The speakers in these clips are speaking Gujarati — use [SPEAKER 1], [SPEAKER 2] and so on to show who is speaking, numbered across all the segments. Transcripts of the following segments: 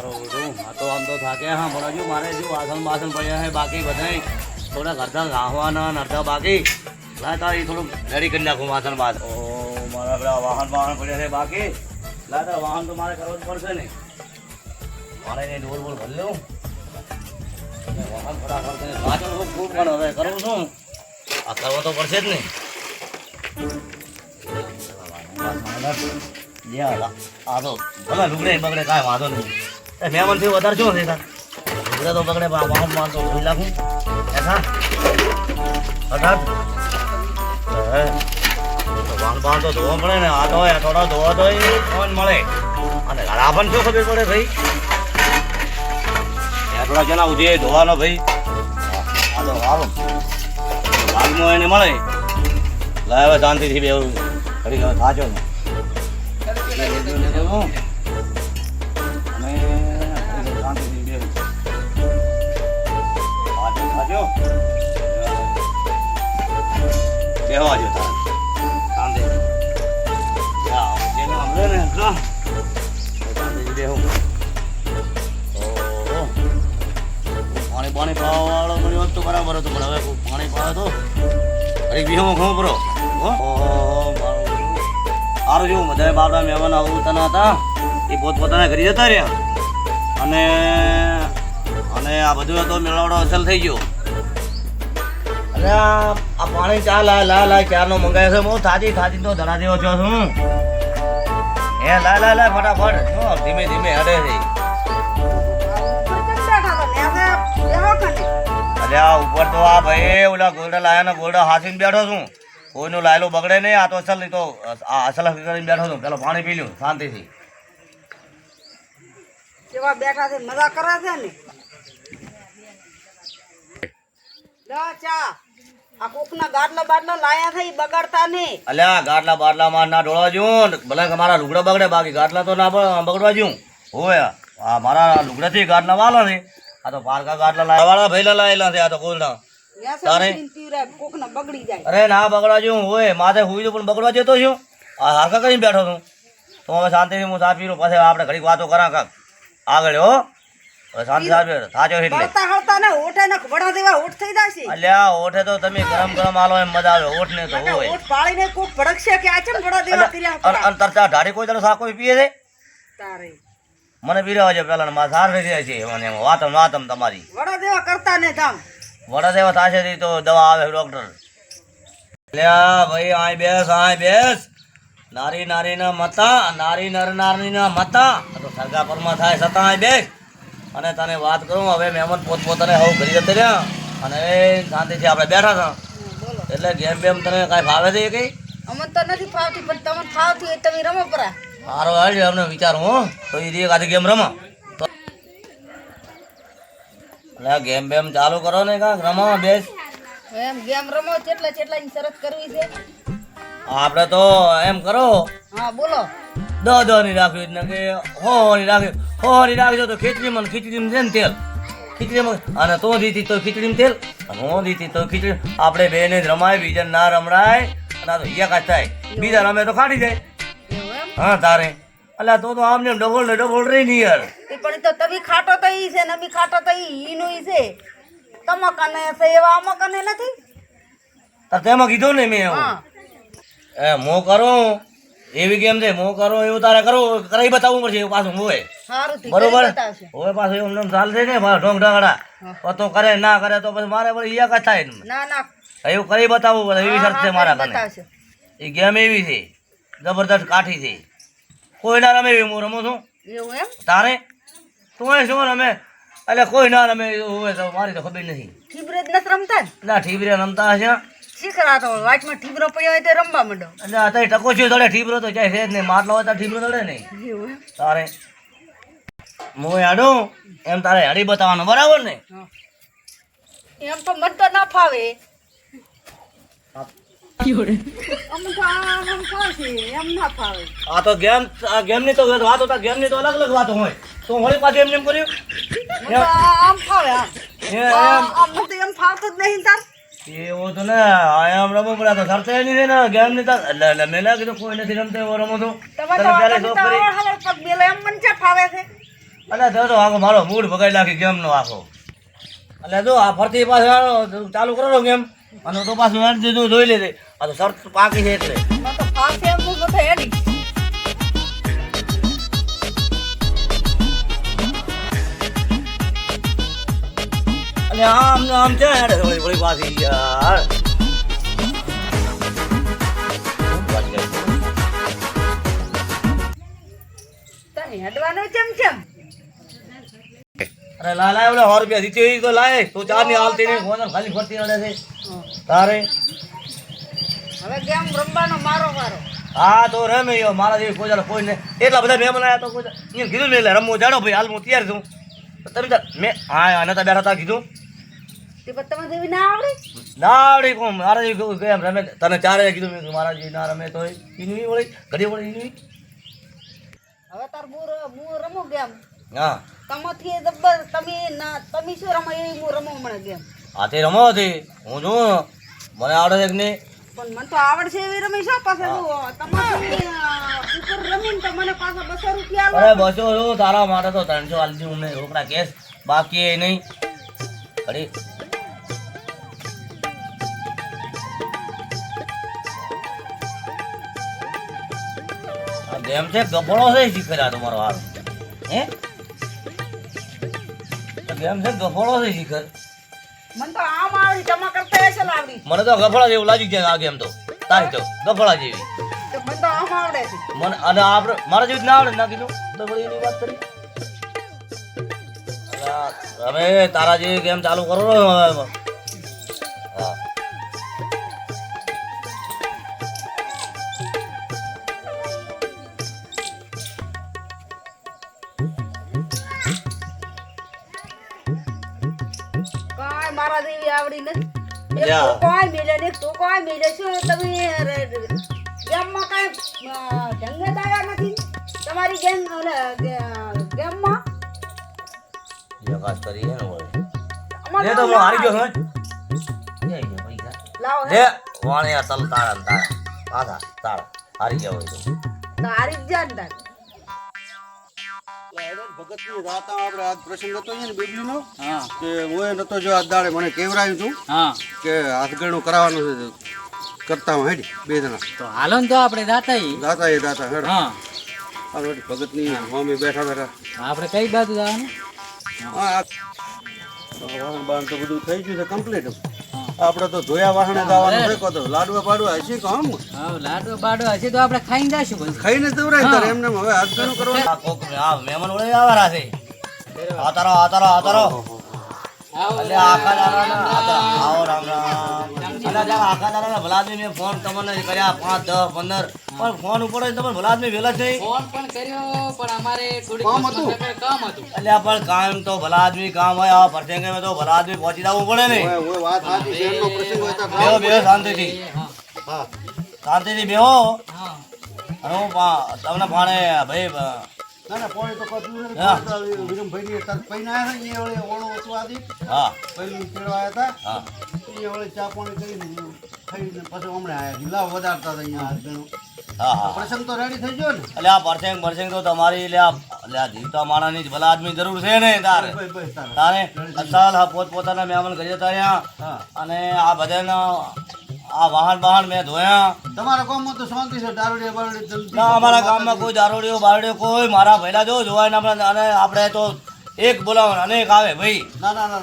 [SPEAKER 1] મારો ઉડું. આ તો આમ તો થાકે. હા પણ મારે હજુ વાસણ બાસણ પડ્યા છે, બાકી બધાય થોડા ઘરતા રાહવાના ને અડધા બાકી. લા તારી થોડું રેડી કરી નાખું વાસણ બાદ. ઓ, મારા પેલા વાહન વાહન પડ્યા છે બાકી. લા તારા વાહન તો મારે કરવું જ પડશે ને. મારે એને ડોલ બોલ ભરી લઉં? વાહન ફટાફટ કરીને પાછળ ખૂબ પણ હવે કરું છું. આ કરવો તો પડશે જ ને. યા આ તો ભલે લુગડે બગડે, કાંઈ વાંધો નહીં. એ મહેમાનથી વધારે શું છે તાર? તો પકડે વાહન વાહન તો ધોઈ નાખું એસા તો ધોવા પડે ને, આ તો થોડા ધોવા તો મળે. અને ઘણા પણ ખબર પડે ભાઈ? થોડા જણા ઉજે ધોવાનો ભાઈ. આ તો ભાગમાં એને મળે. લાવે શાંતિથી બેવું ઘડી હવે થાચો ને પાણી પાણી પાવા વાળો મળ્યો તો બરાબર હતું પણ હવે પાણી પાવે તો અરે બીહો હું? ખબર ઓહો મારું સારું જેવું બધા બાપડા મહેમાન આવું તને હતા. એ પોત પોતાના ઘરે જતા રહ્યા. અને અને આ બધું તો મેળાવડો અસલ થઈ ગયો. અરે આ પાણી ચા લા લા લા ક્યારનો મંગાવ્યો છે? હું થાજી થાજી તો ધરા દેવો છો છું હે લા લા લા ફટાફટ. જો, ધીમે ધીમે હડે છે. અરે આ ઉપર તો આ ભાઈ ઓલા ગોલ્ડા લાયા ને ગોલ્ડા હાસીને બેઠો છું. કોઈનું લાયલો બગડે નહીં, આ તો અસલ નહીં તો આ અસલ કરીને બેઠો છું. પેલો પાણી પી લ્યું, શાંતિથી.
[SPEAKER 2] બેઠા છે, મજા કરે છે ને ચા. આ કોકના ગાડલા બાટલા લાયા છે બગાડતા નહીં.
[SPEAKER 1] અલ્યા ગાટલા બાટલા માં ના ઢોળવા જોઉં ભલે મારા લુગડા બગડે બાકી ગાટલા તો ના બગડવા જોઉં હોય આ મારા લુગડાથી ગાટલા વાળા છે. આ તો પારકા ગાટલા લાયા વાળા ભૈલા લાયેલા છે આ તો તારે?
[SPEAKER 2] કોકના બગડી જાય.
[SPEAKER 1] અરે ના બગડવા જોઉં હોય માથે હુઈ તો પણ બગડવા જતો છું આ હાકા કરીને બેઠો છું. તો હવે શાંતિથી હું ચા પીરો પછી આપણે ઘડીક વાતો કરા કાક. આગળ હો.
[SPEAKER 2] ઓઠે
[SPEAKER 1] તો તમે ગરમ ગરમ આલો એમ મજા આવે ઓઠ ને તો હોય.
[SPEAKER 2] ઓઠ પાડીને કોક ભડકશે કે આ ચમ વડા દેવા કર્યા
[SPEAKER 1] અન- તરતા ઢાળી કોઈ તરફ સાકો પીએ છે?
[SPEAKER 2] તારે.
[SPEAKER 1] મને પીરાવા છે પેલા મારા સાર થઈ જાય છે. મને વાતમ વાતમ તમારી.
[SPEAKER 2] વડા દેવા કરતા ને ધામ.
[SPEAKER 1] વડા દેવા થશે તી દવા આવે ડોક્ટર લ્યા ભાઈ આય બેસ આય બેસ. નારી નારીના મતા નારી નર નારીના મતા. તો પરમાં થાય સતા આય બેસ. અને તને વાત કરું હવે મહેમાન પોત પોતાને હવે ઘરી જતા રહ્યા. અને શાંતિથી આપણે બેઠા હતા. એટલે ગેમ બેમ તને કાંઈ ફાવે છે કઈ?
[SPEAKER 2] અમને તો નથી ફાવતી પણ તમને ફાવતી હોય તમે રમો પરા.
[SPEAKER 1] સારો હાલ અમને વિચારું હું. તો એ રી કાંઈ ગેમ રમો. એટલે ગેમ બેમ ચાલુ કરો ને કાંક રમો બેસ.
[SPEAKER 2] એમ ગેમ રમો કેટલા કેટલા ની શરત કરવી છે.
[SPEAKER 1] આપણે તો એમ કરો.
[SPEAKER 2] હા બોલો.
[SPEAKER 1] દહ દહની રાખવી એટલે કે હો રાખ્યો. ની રાખવી હો ની રાખજો તો ખીચડીમાં ને ખીચડીમાં છે ને તેલ. ખીચડીમાં અને તો દીધી તો ખીચડીમાં તેલ અને હું દીધી તો ખીચડી. આપણે બેને જ રમાય બીજા ના રમડાય. અને તો કાચ થાય. બીજા રમે તો ખાડી જાય. હા તારે. અલા તો તો આમને ડબલ ને ડબલ રહી ની યાર.
[SPEAKER 2] પણ તો તમે ખાટો તો ઈ છે ને અમે ખાટો તો ઈ ઈનું ઈ છે. તમકને છે એવા અમકને કને નથી
[SPEAKER 1] તો તેમાં કીધું ને મેં. એવું એ મો કરું? એવી ગેમ છે મો કરો એવું તારે કરું કરાવી બતાવવું પડશે એવું પાછું હોય. બરોબર? હવે પાછું એવું નામ ચાલશે ને ઢોંગ ઢોંગડા?
[SPEAKER 2] હા.
[SPEAKER 1] તો કરે ના કરે તો પછી મારે પછી ઈયા થાય ને. એવું કરી બતાવવું પડે એવી શરત છે મારા કને. એ ગેમ એવી છે જબરદસ્ત કાઠી છે. કોઈ ના રમે હું રમું છું? તારે? તું એ શું રમે? એટલે કોઈ ના રમે હોય તો મારી તો ખબર નથી.
[SPEAKER 2] ઠીબરે રમતા ના?
[SPEAKER 1] ઠીબરે રમતા હશે.
[SPEAKER 2] શીખરા તો વાચમાં ઠીબરો પડ્યો હોય તો રમવા માંડો.
[SPEAKER 1] એટલે અત્યારે ટકો છે દડે ઠીબરો તો જાય છે જ નહીં. માટલો હોય તો ઠીબરો દડે નહીં. તારે હું હેડું એમ તારે હડી બતાવવાનું બરાબર ને?
[SPEAKER 2] એમ તો મન તો ના ફાવે. આ તો ફાવે.
[SPEAKER 1] આ ગેમની તો વાતો હતા ગેમની તો અલગ અલગ વાતો હોય. તો હોળી પાછું એમ એમ કર્યું?
[SPEAKER 2] આમ ફાવે આમ.
[SPEAKER 1] એમ.
[SPEAKER 2] આમ તો એમ ફાવતું જ નહીં તાર.
[SPEAKER 1] એવું તો ને આયામ રમો રમવું પડે તો સરસે નહીં ને ગેમ નહીં એટલે એટલે મેં ના કીધું કોઈ નથી રમતો એવો રમો તો.
[SPEAKER 2] તમારે તો તો
[SPEAKER 1] આખો મારો મૂડ બગાડી નાખી ગેમનો આખો. એટલે જો આ ફરતી પાછું ચાલુ કરો ગેમ. અને તો પાછું જોઈ લેજે આ તો શરત પાકી છે એટલે. અને આમ ને આમ છે હેડે થોડી થોડી પાછી યાર.
[SPEAKER 2] હેડવાનું
[SPEAKER 1] અરે લાલા ઓલા સો રૂપિયા દીધી તો લાય. તું ચારની હાલતી નહીં ફોન ખાલી ફરતી રડે છે. તારે?
[SPEAKER 2] હવે કેમ રમવાનો મારો મારો
[SPEAKER 1] હા તો રમે યો. મારા જેવી કોઈ જાણે કોઈ નહીં એટલા બધા મેં બનાવ્યા તો કોઈ જાણે- કીધું ને એટલે રમવું જાડો ભાઈ હાલ હું તૈયાર છું. તમે મેં હા આને તો બેઠા હતા કીધું.
[SPEAKER 2] તે પછી તમે જેવી ના આવડે?
[SPEAKER 1] ના આવડે કોણ? મારા જેવી કેમ રમે તને ચારે કીધું મેં મારા જેવી ના રમે તો ઈનવી વળી? ઘડી વળી ઈનવી
[SPEAKER 2] હવે તાર હું મુ રમો ગેમ
[SPEAKER 1] હા.
[SPEAKER 2] તમાથી તમે ના તમે શું રમો એ હું રમો હમણાં ગેમ
[SPEAKER 1] હાથે રમો હતી હું છું. મને આવડે છે કે નહીં?
[SPEAKER 2] પણ મને તો આવડશે એવી રમી શું? પાસે જુઓ તમારી ઉપર રમીને તો મને પાછા બસો રૂપિયા
[SPEAKER 1] અરે બસો તારા માટે તો ત્રણસો આલજી હું રોકડા કેસ બાકી એ નહીં. ઘડી. ગેમ છે ગફળો છે શીખેલા તમારો હાલ હે? ગેમ છે ગફળો છે શીખર
[SPEAKER 2] મને તો આમ આવડી તમા કરતા એસલ આવડી
[SPEAKER 1] મને તો ગફળા જેવું લાગી જાય આ ગેમ તો. તારી તો ગફળા જેવી.
[SPEAKER 2] મને તો આમ આવડે છે.
[SPEAKER 1] મને અને આપણે મારા જેવી ના આવડે? ના કીધું? તો વળી એની વાત કરી. હવે તારા જેવી ગેમ ચાલુ કરો
[SPEAKER 2] એક કોઈ મેલે ને એક કોઈ મેલે શું તમે ગેમમાં કાંઈ ઢંગે દાયા નથી? તમારી ગેમ ગેમમાં?
[SPEAKER 1] જે કરી છે ને લે તો હું હારી ગયો. છું લે પૈસા.
[SPEAKER 2] લાવો
[SPEAKER 1] લે
[SPEAKER 2] હે
[SPEAKER 1] તલ તાળા ને તાળા પાછા હારી ગયા હોય તો.
[SPEAKER 2] તો હારી જ જા ને તાર.
[SPEAKER 3] ભગતની રાતા આપણે આજ પ્રસંગ હતો ને બેબલીનો કે હું એ નતો જો આજ દાડે મને કેવરાયું હતું કે હાથગણું કરાવવાનું છે કરતા હું હેડી બે જણા.
[SPEAKER 4] તો હાલો ને તો આપણે દાતા ઈ.
[SPEAKER 3] દાતા હેડ.
[SPEAKER 4] હા.
[SPEAKER 3] ભગતની મમ્મી બેઠા બેઠા.
[SPEAKER 4] આપણે કઈ બાજુ જવાનું?
[SPEAKER 3] હા તો બધું થઈ ગયું છે કમ્પ્લીટ આપણે તો ધોયા વાહણે જવાનું છે કહો તો લાડવા પાડવા હશે કામ
[SPEAKER 4] હા લાડવા પાડવા હશે તો આપણે ખાઈને જાશું બધું
[SPEAKER 3] ખાઈને જવરાય તો એમને એમ હવે કરું કરો
[SPEAKER 1] આ કોક આ મહેમાન ઓળે આવારા છે. આતારો આતારો આતારો અલે આખા દાડાના આવો રામ રામ. અલે આખા ભલા મેં ફોન તમને કર્યા પાંચ દસ પંદર. પણ ફોન ઉપર તમે ભલા આદમી વહેલા થઈ
[SPEAKER 4] ફોન પણ કર્યો પણ અમારે થોડી
[SPEAKER 3] કામ હતું.
[SPEAKER 4] કામ હતું.
[SPEAKER 1] એટલે પણ કામ તો ભલા આદમી કામ હોય આ પ્રસંગે તો ભલા આદમી પહોંચી જવું પડે ને.
[SPEAKER 3] ઓય ઓય વાત સાચી છે એમનો પ્રસંગ હોય તો
[SPEAKER 1] બેહો બેહો શાંતિથી.
[SPEAKER 4] હા.
[SPEAKER 3] હા
[SPEAKER 1] શાંતિથી બેહો.
[SPEAKER 4] હા.
[SPEAKER 1] હું પા- તમને ભાણે ભાઈ
[SPEAKER 3] ના ના પોણી તો કદું નથી.
[SPEAKER 1] હા.
[SPEAKER 3] પોણી તો તાર પૈને આવ્યા છે ને એ વળી ઓણો ઓછું આદી.
[SPEAKER 1] હા.
[SPEAKER 3] તેડવા આવ્યા હતા?
[SPEAKER 1] હા.
[SPEAKER 3] એ ઓળે ચા પાણી કરીને ખાઈને પછી હમણાં આવ્યા. લાવ વધારતા હતા અહીંયા હાથ પ્રસંગ તો રેડી થઈ ગયો ને.
[SPEAKER 1] એટલે આ પરસેંગ પરસેંગ તો તમારી એટલે આ જીવતા માણસની જ ભલા આદમી જરૂર છે ને તારે.
[SPEAKER 3] તારે.
[SPEAKER 1] અસલ આ પોતપોતાના મહેમાન કરીએ ત્યાં
[SPEAKER 3] હા.
[SPEAKER 1] અને આ બધાના આ વાહન વાહન મેં ધોયા.
[SPEAKER 3] તમારા ગામમાં તો શાંતિ છે દારૂડિયા બારૂડિયા
[SPEAKER 1] ના અમારા ગામમાં કોઈ દારૂડિયો બારૂડિયો કોઈ મારા ભૈલા જો જોવાય ને આપણે અને આપણે તો એક બોલાવો અનેક આવે ભાઈ.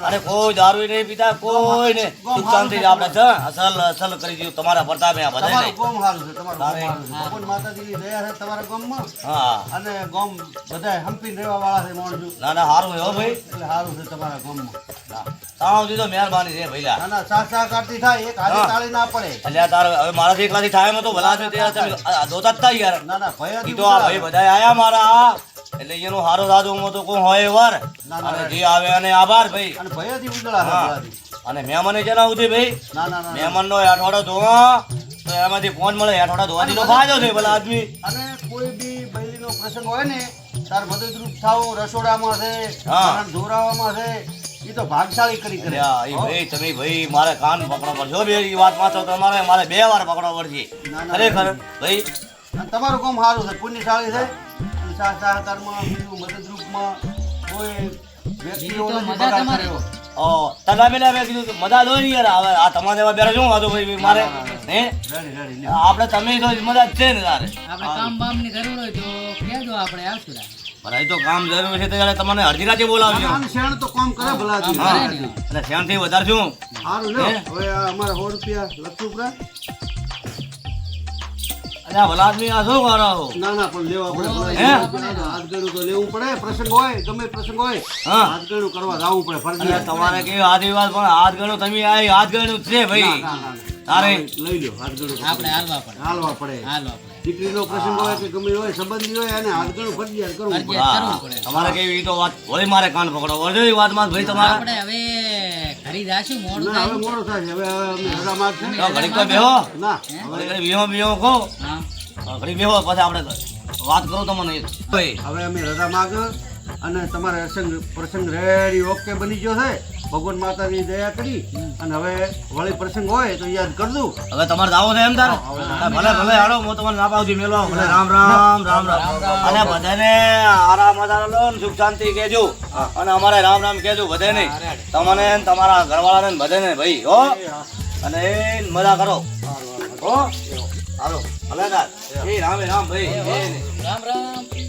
[SPEAKER 1] અને કોઈ દારૂ નહીં પીતા કોઈ ને સુખ શાંતિ આપણે છે અસલ અસલ કરી દીધું તમારા પ્રતાપે આ બધા
[SPEAKER 3] તમારું સારું છે તમારું ગામ સારું. છે. ભગવાન માતાજીની દયા છે તમારા ગામમાં
[SPEAKER 1] હા.
[SPEAKER 3] અને ગામ બધાય હંપીને રહેવા વાળા છે માણસો
[SPEAKER 1] ના ના સારું હો ભાઈ.
[SPEAKER 3] એટલે સારું છે તમારા ગામમાં.
[SPEAKER 1] તાવ દીધો મહેરબાની છે ભૈલા
[SPEAKER 3] ના ના સા સા કરતી થાય એક હાથે તાળી ના પડે.
[SPEAKER 1] એટલે આ તારે હવે મારાથી એકલાથી થાય એમ તો ભલા છે તે તમે આ જ યાર.
[SPEAKER 3] ના ના ભય
[SPEAKER 1] તો આ ભાઈ બધા આયા મારા. એટલે એનું હારો હું તો કોઈ હોય વાર. અને જે આવે અને આભાર ભાઈ.
[SPEAKER 3] અને ભયથી ઉજળા
[SPEAKER 1] હા. અને મહેમાને જણાવું છે ભાઈ?
[SPEAKER 3] મહેમાન નો
[SPEAKER 1] અઠવાડો ધોવા તો એમાંથી ફોન મળે અઠવાડા ધોવાથી તો ફાયદો છે ભલા આદમી.
[SPEAKER 3] અને કોઈ બી બૈરીનો પ્રસંગ હોય ને તાર મદદરૂપ થાવ રસોડામાં છે ધોરાવામાં છે એ તો ભાગશાળી કરી કરે.
[SPEAKER 1] એ ભાઈ તમે ભાઈ મારે કાન પકડો પડશે બે ઈ વાતમાં તો તમારે મારે બે વાર પકડવો પડશે. ખરેખર ભાઈ.
[SPEAKER 3] તમારું કામ સારું છે પુણ્યશાળી છે. સા સહકારમાં મદદરૂપમાં કોઈ. કર્યો.
[SPEAKER 1] ઓ તલા પેલા મેં કીધું કે મજા ને યાર હવે આ તમારે એવા બેરા શું વાંધો ભાઈ મારે હે. આપણે તમે તો મજા છે ને તારે
[SPEAKER 4] આપણે કામ બામની જરૂર હોય તો કહેજો આપણે આવશું તારે.
[SPEAKER 1] તો કામ જરૂર છે તમને અડધી રાતે બોલાવજો
[SPEAKER 3] શેણ તો કામ કરે.
[SPEAKER 1] એટલે
[SPEAKER 3] સારું. હવે અમારે સો રૂપિયા લખવું પડે?
[SPEAKER 1] ભલા આદમી આ શું કરો?
[SPEAKER 3] ના ના પણ લેવા પડે. ભલા.
[SPEAKER 1] હે?
[SPEAKER 3] હાથગણું તો લેવું પડે. પ્રસંગ હોય ગમે પ્રસંગ હોય
[SPEAKER 1] હા.
[SPEAKER 3] હાથગણું કરવા જવું પડે
[SPEAKER 1] તમારે કેવું આદિવાદ પણ હાથ ગણું તમે આ હાથ ગણું છે ભાઈ. તારે
[SPEAKER 3] લઈ લ્યો હાથગણું
[SPEAKER 4] આપણે હાલવા પડે.
[SPEAKER 3] હાલવા પડે.
[SPEAKER 4] હાલવા પડે.
[SPEAKER 3] દીકરીનો પ્રસંગ હોય કે ગમે હોય સંબંધી હોય અને હાથગણું ફરજિયાત
[SPEAKER 4] ફરજિયાત કરવું પડે.
[SPEAKER 1] તમારે કેવી તો વાત વળી મારે કાન પકડો. એ વાતમાં ભાઈ તમારે.
[SPEAKER 4] આપણે હવે જાશું મોડું
[SPEAKER 3] ના હવે મોડું થાય હવે હવે અમે રજા માંગશું.
[SPEAKER 1] તો ઘડીક તો બેહો.
[SPEAKER 3] ના.
[SPEAKER 1] બેહો બેહો કહો
[SPEAKER 4] હા.
[SPEAKER 1] ઘડીક બેહો પછી આપણે વાત કરો તમને ભાઈ
[SPEAKER 3] હવે અમે રજા માંગ અને તમારે પ્રસંગ પ્રસંગ રેડી ઓકે બની ગયો છે. ભગવાન માતાની દયા કરી અને હવે વળી પ્રસંગ હોય તો યાદ કરજો
[SPEAKER 1] હવે તમારે જાવું છે એમ તાર? ભલે ભલે આડો હું તમને ના પાવજી મેળવા ભલે રામ રામ રામ રામ. અને બધાને આરામ આધાર લો સુખ શાંતિ કહેજો. અને અમારે રામ રામ કહેજો નહીં તમને ને તમારા ઘરવાળાને ને બધાને ભાઈ હો. અને એ મજા કરો. હો. હાલો. ભલે તાર. એ રામે રામ ભાઈ.
[SPEAKER 4] રામ રામ.